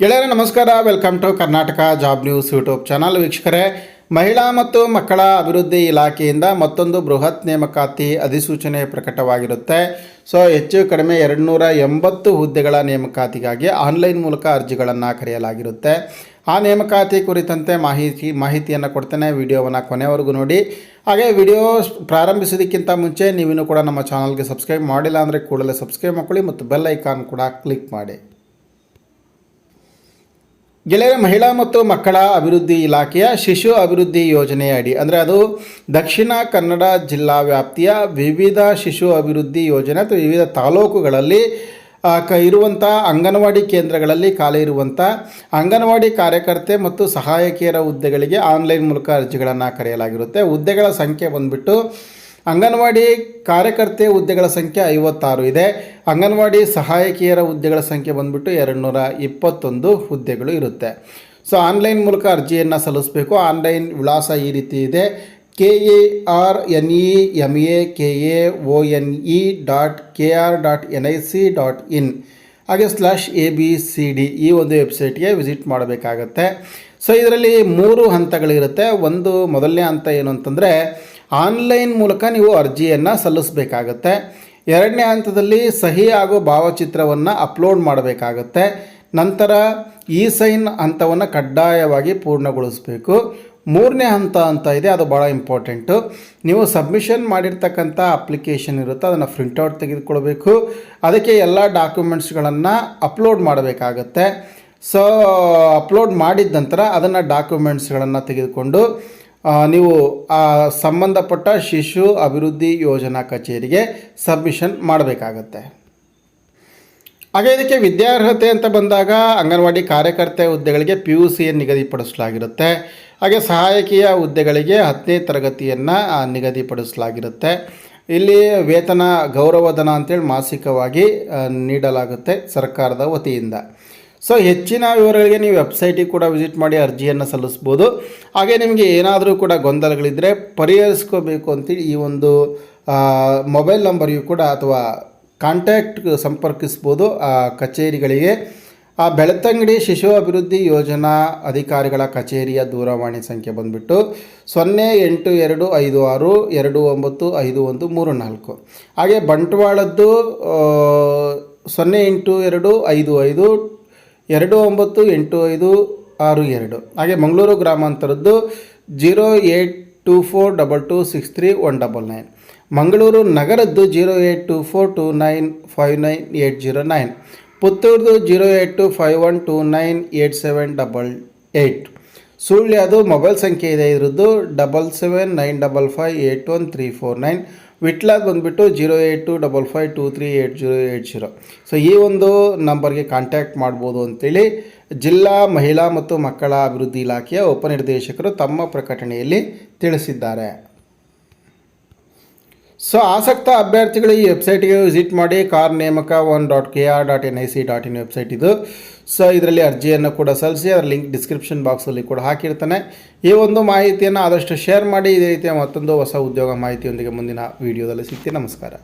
ಗೆಳೆಯರೇ, ನಮಸ್ಕಾರ. Welcome to Karnataka job news YouTube channel. ವೀಕ್ಷಕರೇ, ಮಹಿಳಾ ಮತ್ತು ಮಕ್ಕಳ ಅಭಿವೃದ್ಧಿ ಇಲಾಖೆಯಿಂದ ಮತ್ತೊಂದು ಬೃಹತ್ ನೇಮಕಾತಿ ಅಧಿಸೂಚನೆ ಪ್ರಕಟವಾಗಿರುತ್ತೆ. ಸೊ, ಹೆಚ್ಚು ಕಡಿಮೆ ಎರಡು ನೂರ ಎಂಬತ್ತು ಹುದ್ದೆಗಳ ನೇಮಕಾತಿಗಾಗಿ ಆನ್ಲೈನ್ ಮೂಲಕ ಅರ್ಜಿಗಳನ್ನು ಕರೆಯಲಾಗಿರುತ್ತೆ. ಆ ನೇಮಕಾತಿ ಕುರಿತಂತೆ ಮಾಹಿತಿ, ಮಾಹಿತಿಯನ್ನು ಕೊಡ್ತೇನೆ ವಿಡಿಯೋವನ್ನು ಕೊನೆವರೆಗೂ ನೋಡಿ. ಹಾಗೆ ವಿಡಿಯೋ ಪ್ರಾರಂಭಿಸೋದಕ್ಕಿಂತ ಮುಂಚೆ ನೀವಿನ್ನೂ ಕೂಡ ನಮ್ಮ ಚಾನಲ್ಗೆ ಸಬ್ಸ್ಕ್ರೈಬ್ ಮಾಡಿಲ್ಲ ಅಂದರೆ ಕೂಡಲೇ ಸಬ್ಸ್ಕ್ರೈಬ್ ಮಾಡ್ಕೊಳ್ಳಿ ಮತ್ತು ಬೆಲ್ ಐಕಾನ್ ಕೂಡ ಕ್ಲಿಕ್ ಮಾಡಿ. ಗೆಳೆಯರ ಮಹಿಳಾ ಮತ್ತು ಮಕ್ಕಳ ಅಭಿವೃದ್ಧಿ ಇಲಾಖೆಯ ಶಿಶು ಅಭಿವೃದ್ಧಿ ಯೋಜನೆಯ ಅಡಿ ಅಂದರೆ ಅದು ದಕ್ಷಿಣ ಕನ್ನಡ ಜಿಲ್ಲಾ ವ್ಯಾಪ್ತಿಯ ವಿವಿಧ ಶಿಶು ಅಭಿವೃದ್ಧಿ ಯೋಜನೆ ಅಥವಾ ವಿವಿಧ ತಾಲೂಕುಗಳಲ್ಲಿ ಕ ಇರುವಂಥ ಅಂಗನವಾಡಿ ಕೇಂದ್ರಗಳಲ್ಲಿ ಖಾಲಿ ಇರುವಂಥ ಅಂಗನವಾಡಿ ಕಾರ್ಯಕರ್ತೆ ಮತ್ತು ಸಹಾಯಕಿಯರ ಹುದ್ದೆಗಳಿಗೆ ಆನ್ಲೈನ್ ಮೂಲಕ ಅರ್ಜಿಗಳನ್ನು ಕರೆಯಲಾಗಿರುತ್ತೆ. ಹುದ್ದೆಗಳ ಸಂಖ್ಯೆ ಬಂದುಬಿಟ್ಟು ಅಂಗನವಾಡಿ ಕಾರ್ಯಕರ್ತೆ ಹುದ್ದೆಗಳ ಸಂಖ್ಯೆ ಐವತ್ತಾರು ಇದೆ. ಅಂಗನವಾಡಿ ಸಹಾಯಕಿಯರ ಹುದ್ದೆಗಳ ಸಂಖ್ಯೆ ಬಂದ್ಬಿಟ್ಟು ಎರಡು ನೂರ ಇಪ್ಪತ್ತೊಂದು ಹುದ್ದೆಗಳು ಇರುತ್ತೆ. ಸೊ ಆನ್ಲೈನ್ ಮೂಲಕ ಅರ್ಜಿಯನ್ನು ಸಲ್ಲಿಸಬೇಕು. ಆನ್ಲೈನ್ ವಿಳಾಸ ಈ ರೀತಿ ಇದೆ. K A R N E M A K A O N E dot K R dot N I C dot in ಹಾಗೆ slash A B C D ಈ ಒಂದು ವೆಬ್ಸೈಟ್ಗೆ ವಿಸಿಟ್ ಮಾಡಬೇಕಾಗತ್ತೆ. ಸೊ ಇದರಲ್ಲಿ ಮೂರು ಹಂತಗಳಿರುತ್ತೆ. ಒಂದು ಮೊದಲನೇ ಹಂತ ಏನು ಅಂತಂದರೆ ಆನ್ಲೈನ್ ಮೂಲಕ ನೀವು ಅರ್ಜಿಯನ್ನು ಸಲ್ಲಿಸಬೇಕಾಗತ್ತೆ. ಎರಡನೇ ಹಂತದಲ್ಲಿ ಸಹಿ ಹಾಗೂ ಭಾವಚಿತ್ರವನ್ನು ಅಪ್ಲೋಡ್ ಮಾಡಬೇಕಾಗತ್ತೆ. ನಂತರ ಇ ಸೈನ್ ಹಂತವನ್ನು ಕಡ್ಡಾಯವಾಗಿ ಪೂರ್ಣಗೊಳಿಸಬೇಕು. ಮೂರನೇ ಹಂತ ಅಂತ ಇದೆ, ಅದು ಭಾಳ ಇಂಪಾರ್ಟೆಂಟು. ನೀವು ಸಬ್ಮಿಷನ್ ಮಾಡಿರ್ತಕ್ಕಂಥ ಅಪ್ಲಿಕೇಶನ್ ಇರುತ್ತೆ, ಅದನ್ನು ಪ್ರಿಂಟೌಟ್ ತೆಗೆದುಕೊಳ್ಬೇಕು. ಅದಕ್ಕೆ ಎಲ್ಲ ಡಾಕ್ಯುಮೆಂಟ್ಸ್ಗಳನ್ನು ಅಪ್ಲೋಡ್ ಮಾಡಬೇಕಾಗತ್ತೆ. ಸೊ, ಅಪ್ಲೋಡ್ ಮಾಡಿದ ನಂತರ ಅದನ್ನು ಡಾಕ್ಯುಮೆಂಟ್ಸ್ಗಳನ್ನು ತೆಗೆದುಕೊಂಡು ನೀವು ಆ ಸಂಬಂಧಪಟ್ಟ ಶಿಶು ಅಭಿವೃದ್ಧಿ ಯೋಜನಾ ಕಚೇರಿಗೆ ಸಬ್ಮಿಷನ್ ಮಾಡಬೇಕಾಗತ್ತೆ. ಹಾಗೆ ಇದಕ್ಕೆ ವಿದ್ಯಾರ್ಹತೆ ಅಂತ ಬಂದಾಗ ಅಂಗನವಾಡಿ ಕಾರ್ಯಕರ್ತೆ ಹುದ್ದೆಗಳಿಗೆ ಪಿ ಯು ಸಿಯನ್ನು ನಿಗದಿಪಡಿಸಲಾಗಿರುತ್ತೆ. ಹಾಗೆ ಸಹಾಯಕಿಯ ಹುದ್ದೆಗಳಿಗೆ ಹತ್ತನೇ ತರಗತಿಯನ್ನು ನಿಗದಿಪಡಿಸಲಾಗಿರುತ್ತೆ. ಇಲ್ಲಿ ವೇತನ ಗೌರವಧನ ಅಂತೇಳಿ ಮಾಸಿಕವಾಗಿ ನೀಡಲಾಗುತ್ತೆ ಸರ್ಕಾರದ ವತಿಯಿಂದ. ಸೊ ಹೆಚ್ಚಿನ ವಿವರಗಳಿಗೆ ನೀವು ವೆಬ್ಸೈಟಿಗೆ ಕೂಡ ವಿಸಿಟ್ ಮಾಡಿ ಅರ್ಜಿಯನ್ನು ಸಲ್ಲಿಸ್ಬೋದು. ಹಾಗೆ ನಿಮಗೆ ಏನಾದರೂ ಕೂಡ ಗೊಂದಲಗಳಿದ್ದರೆ ಪರಿಹರಿಸ್ಕೋಬೇಕು ಅಂತೇಳಿ ಈ ಒಂದು ಮೊಬೈಲ್ ನಂಬರಿಗೂ ಕೂಡ ಅಥವಾ ಕಾಂಟ್ಯಾಕ್ಟ್ ಸಂಪರ್ಕಿಸ್ಬೋದು, ಆ, ಕಚೇರಿಗಳಿಗೆ. ಆ, ಬೆಳತಂಗಡಿ ಶಿಶು ಅಭಿವೃದ್ಧಿ ಯೋಜನಾ ಅಧಿಕಾರಿಗಳ ಕಚೇರಿಯ ದೂರವಾಣಿ ಸಂಖ್ಯೆ ಬಂದುಬಿಟ್ಟು ಸೊನ್ನೆ ಎಂಟು ಎರಡು ಐದು ಆರು ಎರಡು ಒಂಬತ್ತು ಐದು ಒಂದು ಮೂರು ನಾಲ್ಕು. ಹಾಗೆ ಬಂಟ್ವಾಳದ್ದು ಸೊನ್ನೆ ಎಂಟು ಎರಡು ಐದು ಐದು ಎರಡು ಒಂಬತ್ತು ಎಂಟು ಐದು ಆರು ಎರಡು. ಹಾಗೆ Mangaluru ಗ್ರಾಮಾಂತರದ್ದು zero eight two four double two six three one double nine. Mangaluru ನಗರದ್ದು zero eight two four two nine five nine eight zero nine. ಪುತ್ತೂರ್ದು zero eight two five one two nine eight seven double eight ಸುಳ್ಯದು mobile ಸಂಖ್ಯೆ ಇದೆ ಇದರದ್ದು double seven nine double five eight one three four nine. ವಿಟ್ಲಾದ್ ಬಂದುಬಿಟ್ಟು zero eight two double five two three eight zero eight zero. So ಈ ಒಂದು ನಂಬರ್ಗೆ contact ಮಾಡ್ಬೋದು ಅಂತೇಳಿ ಜಿಲ್ಲಾ ಮಹಿಳಾ ಮತ್ತು ಮಕ್ಕಳ ಅಭಿವೃದ್ಧಿ ಇಲಾಖೆಯ ಉಪನಿರ್ದೇಶಕರು ತಮ್ಮ ಪ್ರಕಟಣೆಯಲ್ಲಿ ತಿಳಿಸಿದ್ದಾರೆ. ಸೊ ಆಸಕ್ತ ಅಭ್ಯರ್ಥಿಗಳು ಈ ವೆಬ್ಸೈಟ್ಗೆ ವಿಸಿಟ್ ಮಾಡಿ ಕಾರ್ ನೇಮಕ one dot K R dot N I C dot in website ಇದು. ಸೊ ಇದರಲ್ಲಿ ಅರ್ಜಿಯನ್ನು ಕೂಡ ಸಲ್ಲಿಸಿ, ಅದರ ಲಿಂಕ್ ಡಿಸ್ಕ್ರಿಪ್ಷನ್ ಬಾಕ್ಸಲ್ಲಿ ಕೂಡ ಹಾಕಿರ್ತಾನೆ. ಈ ಒಂದು ಮಾಹಿತಿಯನ್ನು ಆದಷ್ಟು ಶೇರ್ ಮಾಡಿ, ಇದೇ ರೀತಿಯ ಮತ್ತೊಂದು ಹೊಸ ಉದ್ಯೋಗ ಮಾಹಿತಿಯೊಂದಿಗೆ ಮುಂದಿನ ವೀಡಿಯೋದಲ್ಲಿ ಸಿಗ್ತೀನಿ. ನಮಸ್ಕಾರ.